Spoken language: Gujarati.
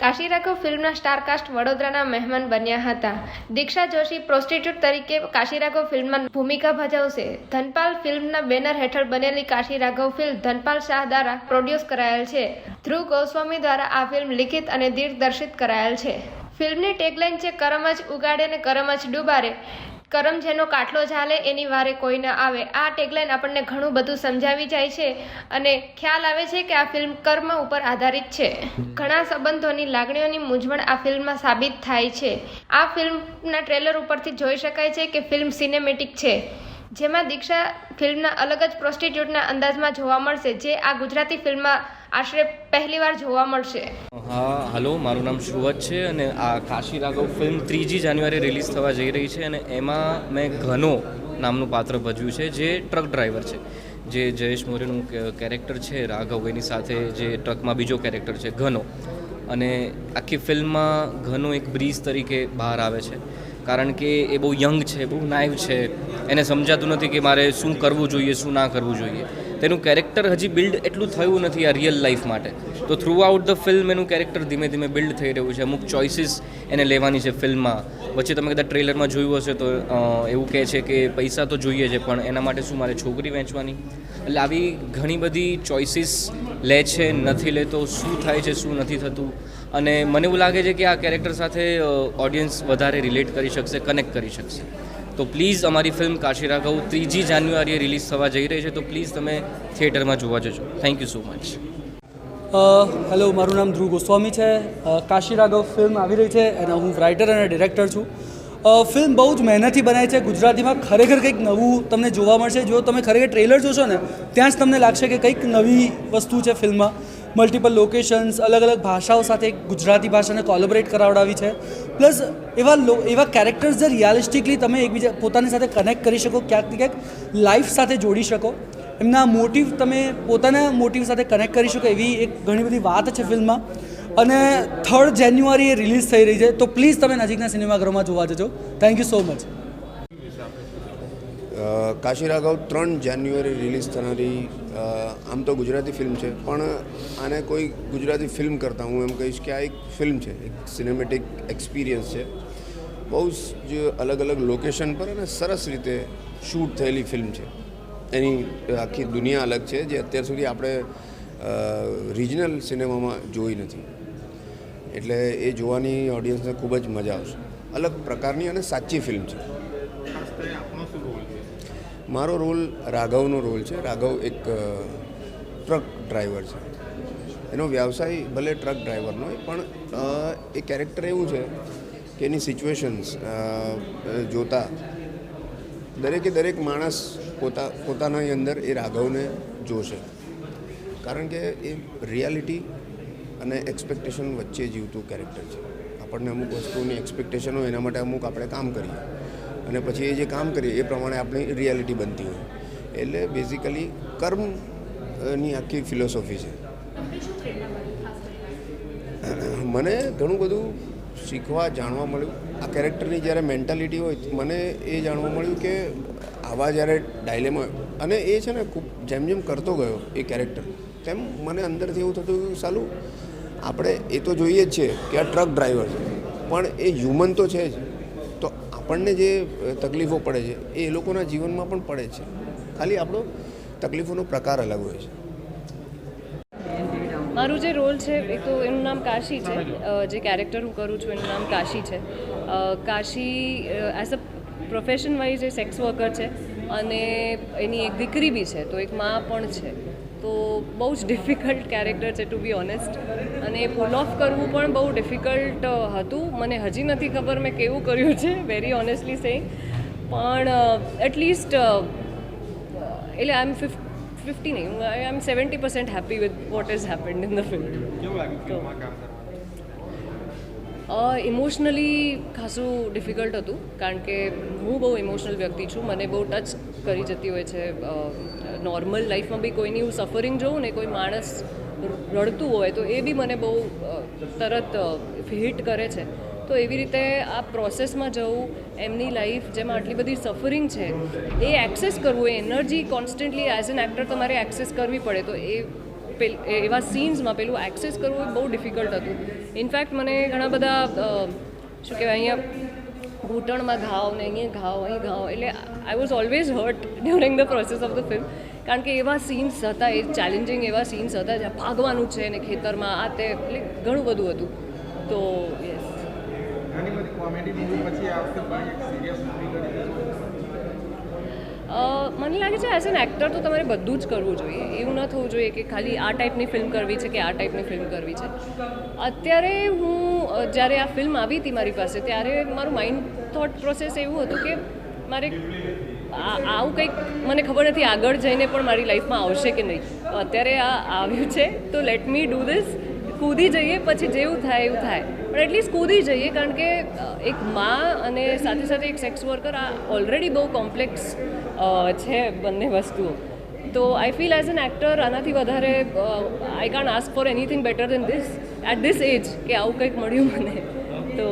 કાશી ફિલ્મના સ્ટારકાસ્ટ વડોદરાના મહેમાન બન્યા હતા. દીક્ષા જોશી પ્રોસ્ટિટ્યૂટ તરીકે કાશી ફિલ્મમાં ભૂમિકા ભજવશે. ધનપાલ ફિલ્મના બેનર હેઠળ બનેલી કાશી રાઘવ ફિલ્મ ધનપાલ શાહ દ્વારા પ્રોડ્યુસ કરાયેલ છે. ધ્રુવ ગોસ્વામી દ્વારા આ ફિલ્મ લિખિત અને દિગ્દર્શિત કરાયેલ છે. ફિલ્મની ટેગલાઇન છે કરમ જ ઉગાડે ને કરમ જ ડૂબારે કરમ જેનો કાટલો ઝાલે, એની વારે કોઈ ન આવે. આ ટેગલાઇન આપણને ઘણું બધું સમજાવી જાય છે અને ખ્યાલ આવે છે કે આ ફિલ્મ કર્મ ઉપર આધારિત છે. ઘણા સંબંધોની લાગણીઓની મૂંઝવણ આ ફિલ્મમાં સાબિત થાય છે. આ ફિલ્મના ટ્રેલર ઉપરથી જોઈ શકાય છે કે ફિલ્મ સિનેમેટિક છે. જેમાં દીક્ષા ફિલ્મના અલગ જ પ્રોસ્ટિટ્યૂટના અંદાજમાં જોવા મળશે, જે આ ગુજરાતી ફિલ્મમાં આશરે પહેલીવાર જોવા મળશે. હા, હલો, મારું નામ શ્રુવત છે અને આ કાશી રાઘવ ફિલ્મ ત્રીજી જાન્યુઆરી રિલીઝ થવા જઈ રહી છે અને એમાં મેં ઘનો નામનું પાત્ર ભજવ્યું છે, જે ટ્રક ડ્રાઈવર છે. જે જયેશ મોરેનું કેરેક્ટર છે, રાઘવ એની સાથે જે ટ્રકમાં બીજો કેરેક્ટર છે, ઘનો. અને આખી ફિલ્મમાં ઘનો એક બ્રીઝ તરીકે બહાર આવે છે. કારણ કે એ બહુ યંગ છે, બહુ નાઇવ છે. એને સમજાતું નથી કે મારે શું કરવું જોઈએ, શું ના કરવું જોઈએ. તેનું કેરેક્ટર હજી બિલ્ડ એટલું થયું નથી આ રિયલ લાઈફ માટે. તો થ્રુ આઉટ ધ ફિલ્મ એનું કેરેક્ટર ધીમે ધીમે બિલ્ડ થઈ રહ્યું છે. અમુક ચોઇસીસ એને લેવાની છે ફિલ્મમાં વચ્ચે તમે કદાચ ટ્રેલરમાં જોયું હશે તો એવું કહે છે કે પૈસા તો જોઈએ છે, પણ એના માટે શું મારે છોકરી વેચવાની? એટલે આવી ઘણી બધી ચોઇસીસ લે છે, નથી લેતો, શું થાય છે, શું નથી થતું? અને મને એવું લાગે છે કે આ કેરેક્ટર સાથે ઓડિયન્સ વધારે રિલેટ કરી શકશે કનેક્ટ કરી શકશે. તો પ્લીઝ અમારી ફિલ્મ કાશી રાઘવ ત્રીજી જાન્યુઆરીએ રિલીઝ થવા જઈ રહી છે, તો પ્લીઝ તમે થિયેટરમાં જોવા જજો. Thank you so much hello, મારું નામ ધ્રુવ ગોસ્વામી છે. કાશી રાઘવ ફિલ્મ આવી રહી છે અને હું રાઇટર અને ડિરેક્ટર છું. ફિલ્મ બહુ જ મહેનતથી બનાવી છે. ગુજરાતીમાં ખરેખર કંઈક નવું તમને જોવા મળશે. જો તમે ખરેખર ટ્રેલર જોશો ને, ત્યાં જ તમને લાગશે કે કંઈક નવી વસ્તુ છે ફિલ્મમાં. મલ્ટિપલ લોકેશન્સ અલગ અલગ ભાષાઓ સાથે ગુજરાતી ભાષાને કોલોબરેટ કરાવડાવી છે પ્લસ એવા એવા કેરેક્ટર્સ જે રિયાલિસ્ટિકલી તમે એકબીજા પોતાની સાથે કનેક્ટ કરી શકો, ક્યાંક ક્યાંક લાઈફ સાથે જોડી શકો, એમના મોટિવ તમે પોતાના મોટિવ સાથે કનેક્ટ કરી શકો એવી એક ઘણી બધી વાત છે ફિલ્મમાં. અને થર્ડ જાન્યુઆરી એ રિલીઝ થઈ રહી છે, તો પ્લીઝ તમે નજીકના સિનેમાઘરોમાં જોવા જજો. Thank you so much Kashi Raghav ત્રણ જાન્યુઆરી રિલીઝ થનારી આમ તો ગુજરાતી ફિલ્મ છે, પણ આને કોઈ ગુજરાતી ફિલ્મ કરતાં, હું એમ કહીશ કે આ એક ફિલ્મ છે, એક સિનેમેટિક એક્સપિરિયન્સ છે. બહુ જ અલગ અલગ લોકેશન પર અને સરસ રીતે શૂટ થયેલી ફિલ્મ છે. એની આખી દુનિયા અલગ છે, જે અત્યાર સુધી આપણે રિજનલ સિનેમામાં જોઈ નથી. એટલે એ જોવાની ઓડિયન્સને ખૂબ જ મજા આવશે. અલગ પ્રકારની અને સાચી ફિલ્મ છે. મારો રોલ રાઘવનો રોલ છે. રાઘવ એક ટ્રક ડ્રાઈવર છે. એનો વ્યવસાય ભલે ટ્રક ડ્રાઈવરનો હોય, પણ એ કેરેક્ટર એવું છે કે એની સિચ્યુએશન્સ જોતા દરેકે દરેક માણસ પોતા, પોતાના અંદર એ રાઘવને જોશે. કારણ કે એ રિયાલિટી અને એક્સપેક્ટેશન વચ્ચે જીવતું કેરેક્ટર છે. આપણને અમુક વસ્તુની એક્સપેક્ટેશન હોય એના માટે અમુક આપણે કામ કરીએ. અને પછી એ જે કામ કરીએ, એ પ્રમાણે આપણી રિયાલિટી બનતી હોય. એટલે બેઝિકલી કર્મની આખી ફિલોસોફી છે. મને ઘણું બધું શીખવા, જાણવા મળ્યું. આ કેરેક્ટરની જ્યારે મેન્ટાલિટી હોય, મને એ જાણવા મળ્યું કે આવા જ્યારે ડાયલેમા અને એ છે ને ખૂબ જેમ જેમ કરતો ગયો એ કેરેક્ટર તેમ મને અંદરથી એવું થતું કે સાલું, આપણે એ તો જોઈએ જ છે કે આ ટ્રક ડ્રાઈવર છે, પણ એ હ્યુમન તો છે જ. આપણને જે તકલીફો પડે છે, એ લોકોના જીવનમાં પણ પડે છે. ખાલી આપણો તકલીફોનો પ્રકાર અલગ હોય છે. મારું જે રોલ છે, એ તો એનું નામ કાશી છે. જે કેરેક્ટર હું કરું છું, એનું નામ કાશી છે. Kashi as a profession wise a sex worker છે અને એની એક દીકરી બી છે, તો એક મા પણ છે. તો બહુ જ ડિફિકલ્ટ કેરેક્ટર છે ટુ બી ઓનેસ્ટ અને એ પુલ ઓફ કરવું પણ બહુ ડિફિકલ્ટ હતું. મને હજી નથી ખબર મેં કેવું કર્યું છે વેરી ઓનેસ્ટલી સેઇંગ પણ એટલીસ્ટ એટલે આઈ એમ ફિફ્ટ ફિફ્ટી નહીં I am seventy percent happy with what is happened in the film emotionally ખાસું ડિફિકલ્ટ હતું, કારણ કે હું બહુ ઇમોશનલ વ્યક્તિ છું, મને બહુ ટચ કરી જતી હોય છે નોર્મલ લાઈફમાં બી કોઈની હું સફરિંગ જોઉં ને કોઈ માણસ રડતું હોય તો એ બી મને બહુ તરત હિટ કરે છે. તો એવી રીતે આ પ્રોસેસમાં જવું, એમની લાઈફ જેમાં આટલી બધી સફરિંગ છે, એ એક્સેસ કરવું, એ energy constantly as an actor તમારે એક્સેસ કરવી પડે, તો એ- એવા સીન્સમાં પેલું એક્સેસ કરવું એ બહુ ડિફિકલ્ટ હતું. ઇનફેક્ટ મને ઘણા બધા શું કહેવાય, અહીંયા ઘૂંટણમાં ઘાવ ને અહીંયા ઘાવ, અહીં ઘાવ, એટલે I was always hurt during the process of the film કારણ કે એવા સીન્સ હતા, એ ચેલેન્જિંગ એવા સીન્સ હતા, જ્યાં ભાગવાનું છે ને ખેતરમાં, આ તે, એટલે ઘણું બધું હતું. તો યસ ઘણી બધી કોમેડી મૂવી પછી આ વખતે મને લાગે છે એઝ એન એક્ટર તો તમારે બધું જ કરવું જોઈએ. એવું ન થવું જોઈએ કે ખાલી આ ટાઈપની ફિલ્મ કરવી છે કે આ ટાઈપની ફિલ્મ કરવી છે. અત્યારે હું જ્યારે આ ફિલ્મ આવી હતી મારી પાસે, ત્યારે મારું માઇન્ડ થોટ પ્રોસેસ એવું હતું કે મારે આવું કંઈક મને ખબર નથી, આગળ જઈને પણ મારી લાઈફમાં આવશે કે નહીં. અત્યારે આ આવ્યું છે, તો લેટ મી ડૂ ધીસ કૂદી જઈએ, પછી જેવું થાય એવું થાય. પણ એટલીસ્ટ કૂદી જઈએ, કારણ કે એક માં અને સાથે સાથે એક સેક્સ વર્કર આ ઓલરેડી બહુ કોમ્પ્લેક્સ છે બંને વસ્તુઓ. તો I feel as an actor આનાથી વધારે I can't ask for anything better than this at this age કે આવું કંઈક મળ્યું મને. તો